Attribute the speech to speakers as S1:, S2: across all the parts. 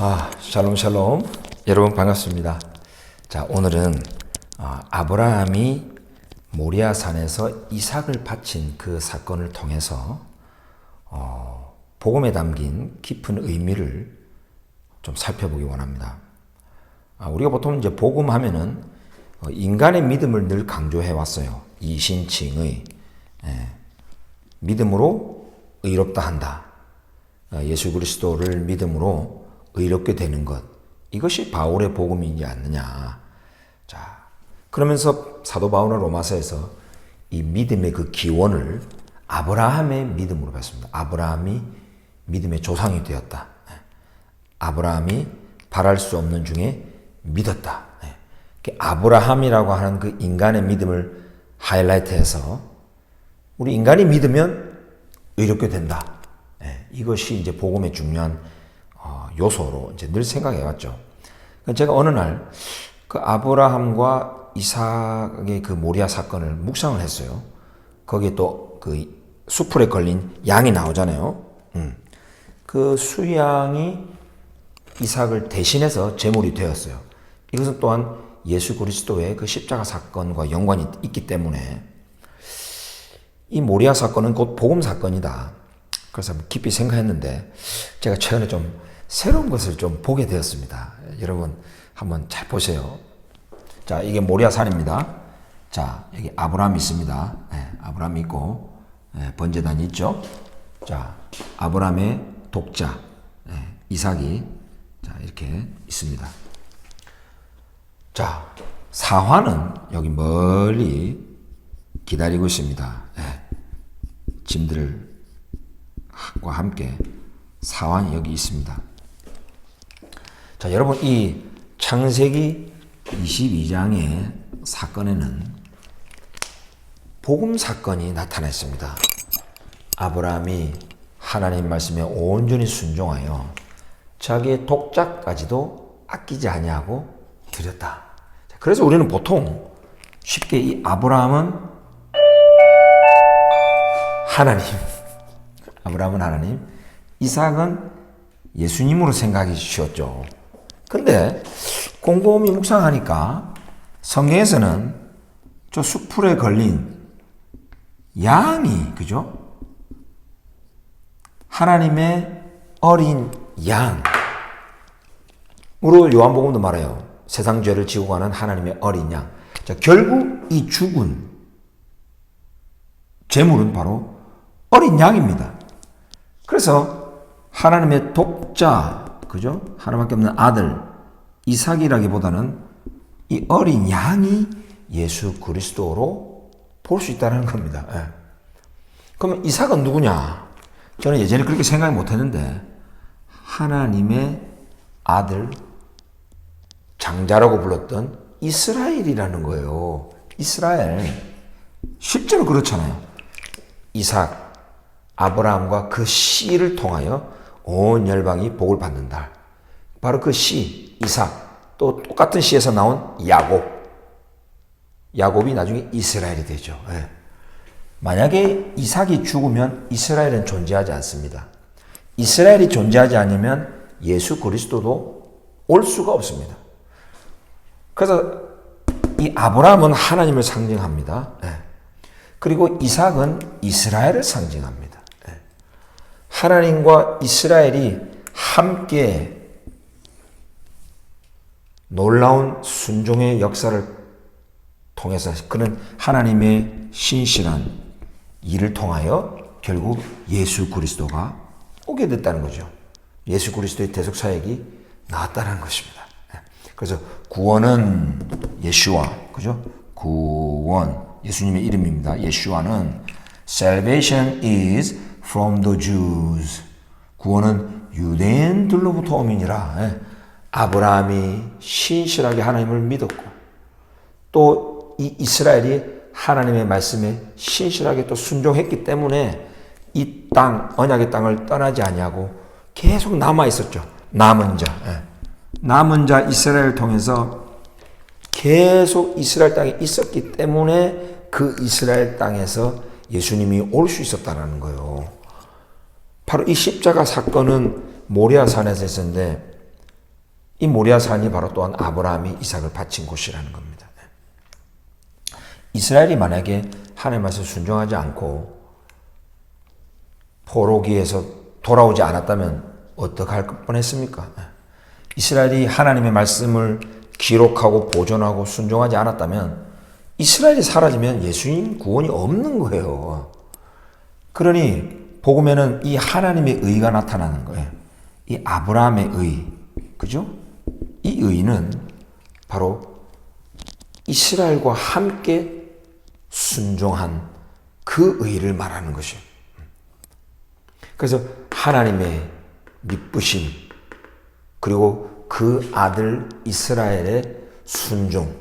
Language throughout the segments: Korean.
S1: 아, 샬롬 샬롬. 여러분 반갑습니다. 자, 오늘은 아, 아브라함이 모리아 산에서 이삭을 바친 그 사건을 통해서 어, 복음에 담긴 깊은 의미를 좀 살펴보기 원합니다. 아, 우리가 보통 이제 복음 하면은 어, 인간의 믿음을 늘 강조해 왔어요. 이신칭의 예, 믿음으로 의롭다 한다. 어, 예수 그리스도를 믿음으로 의롭게 되는 것. 이것이 바울의 복음이지 않느냐. 자, 그러면서 사도 바울은 로마서에서 이 믿음의 그 기원을 아브라함의 믿음으로 봤습니다. 아브라함이 믿음의 조상이 되었다. 예. 아브라함이 바랄 수 없는 중에 믿었다. 예. 그 아브라함이라고 하는 그 인간의 믿음을 하이라이트해서 우리 인간이 믿으면 의롭게 된다. 예, 이것이 이제 복음의 중요한 어, 요소로 이제 늘 생각해 왔죠. 제가 어느 날 그 아브라함과 이삭의 그 모리아 사건을 묵상을 했어요. 거기에 또 그 수풀에 걸린 양이 나오잖아요. 음. 그 수양이 이삭을 대신해서 제물이 되었어요. 이것은 또한 예수 그리스도의 그 십자가 사건과 연관이 있기 때문에 이 모리아 사건은 곧 복음 사건이다. 그래서 깊이 생각했는데 제가 최근에 좀 새로운 것을 좀 보게 되었습니다. 여러분 한번 잘 보세요. 자, 이게 모리아 산입니다. 자, 여기 아브라함 있습니다. 네, 아브라함 있고 네, 번제단이 있죠. 자, 아브라함의 독자 네, 이삭이 자 이렇게 있습니다. 자, 사화는 여기 멀리 기다리고 있습니다. 네, 짐들과 함께 사환이 여기 있습니다. 자, 여러분 이 창세기 22장의 사건에는 복음 사건이 나타났습니다. 아브라함이 하나님 말씀에 온전히 순종하여 자기의 독자까지도 아끼지 아니하고 드렸다. 그래서 우리는 보통 쉽게 이 아브라함은 하나님, 아브라함은 하나님, 이삭은 예수님으로 생각이 쉬웠죠. 근데 곰곰이 묵상하니까 성경에서는 저 수풀에 걸린 양이, 그죠? 하나님의 어린 양으로 요한복음도 말해요. 세상 죄를 지고 가는 하나님의 어린 양. 자, 결국 이 죽은 재물은 바로 어린 양입니다. 그래서 하나님의 독자, 그죠? 하나밖에 없는 아들, 이삭이라기보다는 이 어린 양이 예수 그리스도로 볼 수 있다는 겁니다. 예. 그러면 이삭은 누구냐? 저는 예전에 그렇게 생각 못 했는데, 하나님의 아들, 장자라고 불렀던 이스라엘이라는 거예요. 이스라엘. 실제로 그렇잖아요. 이삭, 아브라함과 그 씨를 통하여 온 열방이 복을 받는다. 바로 그 씨, 이삭, 또 똑같은 씨에서 나온 야곱. 야곱이 나중에 이스라엘이 되죠. 예. 만약에 이삭이 죽으면 이스라엘은 존재하지 않습니다. 이스라엘이 존재하지 않으면 예수 그리스도도 올 수가 없습니다. 그래서 이 아브라함은 하나님을 상징합니다. 예. 그리고 이삭은 이스라엘을 상징합니다. 예. 하나님과 이스라엘이 함께 놀라운 순종의 역사를 통해서 그는 하나님의 신실한 일을 통하여 결국 예수 그리스도가 오게 됐다는 거죠. 예수 그리스도의 대속 사역이 나왔다는 것입니다. 예. 그래서 구원은 예수와 그죠? 구원 예수님의 이름입니다. 예수와는 salvation is from the Jews. 구원은 유대인들로부터 오민이라. 예. 아브라함이 신실하게 하나님을 믿었고 또 이 이스라엘이 하나님의 말씀에 신실하게 또 순종했기 때문에 이 땅 언약의 땅을 떠나지 아니하고 계속 남아 있었죠. 남은 자. 예. 남은 자 이스라엘을 통해서 계속 이스라엘 땅에 있었기 때문에 그 이스라엘 땅에서 예수님이 올 수 있었다는 거예요. 바로 이 십자가 사건은 모리아 산에서 있었는데 이 모리아산이 바로 또한 아브라함이 이삭을 바친 곳이라는 겁니다. 이스라엘이 만약에 하나님 말씀 순종하지 않고 포로기에서 돌아오지 않았다면 어떡할 뻔했습니까? 이스라엘이 하나님의 말씀을 기록하고 보존하고 순종하지 않았다면 이스라엘이 사라지면 예수님 구원이 없는 거예요. 그러니 복음에는 이 하나님의 의가 나타나는 거예요. 이 아브라함의 의, 그죠? 이 의는 바로 이스라엘과 함께 순종한 그 의를 말하는 것이에요. 그래서 하나님의 미쁘심 그리고 그 아들 이스라엘의 순종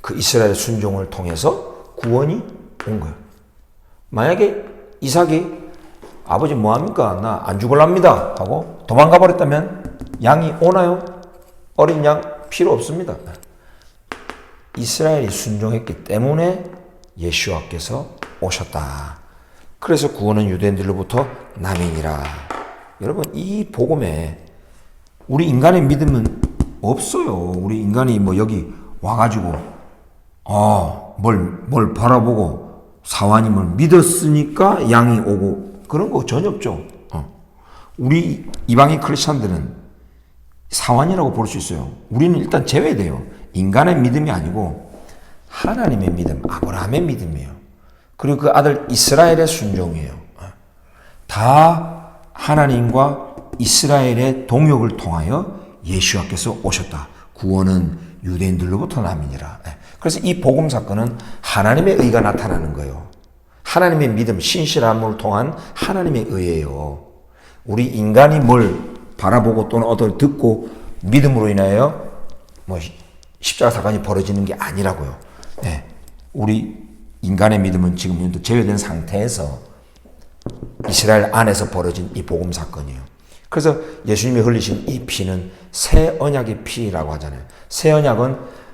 S1: 그 이스라엘의 순종을 통해서 구원이 온 거예요. 만약에 이삭이 아버지 뭐합니까? 나 안 죽을랍니다. 하고 도망가 버렸다면 양이 오나요? 어린 양 필요 없습니다. 이스라엘이 순종했기 때문에 예수와께서 오셨다. 그래서 구원은 유대인들로부터 남이니라. 여러분 이 복음에 우리 인간의 믿음은 없어요. 우리 인간이 뭐 여기 와가지고 어뭘뭘 뭘 바라보고 사와님을 믿었으니까 양이 오고 그런 거 전혀 없죠. 어. 우리 이방인 크리스천들은 사완이라고 볼 수 있어요. 우리는 일단 제외돼요. 인간의 믿음이 아니고 하나님의 믿음, 아브라함의 믿음이에요. 그리고 그 아들 이스라엘의 순종이에요. 다 하나님과 이스라엘의 동역을 통하여 예수와께서 오셨다. 구원은 유대인들로부터 남이니라. 그래서 이 복음 사건은 하나님의 의가 나타나는 거예요. 하나님의 믿음, 신실함을 통한 하나님의 의예요. 우리 인간이 뭘 바라보고 또는 어떤 듣고 믿음으로 인하여 뭐 십자가 사건이 벌어지는 게 아니라고요. 네. 우리 인간의 믿음은 지금 제외된 상태에서 이스라엘 안에서 벌어진 이 복음 사건이에요. 그래서 예수님이 흘리신 이 피는 새 언약의 피라고 하잖아요. 새 언약은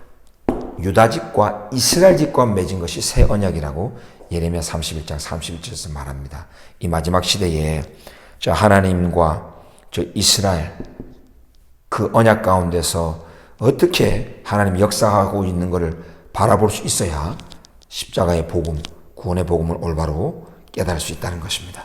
S1: 유다 집과 이스라엘 집과 맺은 것이 새 언약이라고 예레미야 31장 31절에서 말합니다. 이 마지막 시대에 저 하나님과 저 이스라엘 그 언약 가운데서 어떻게 하나님 역사하고 있는 것을 바라볼 수 있어야 십자가의 복음, 구원의 복음을 올바로 깨달을 수 있다는 것입니다.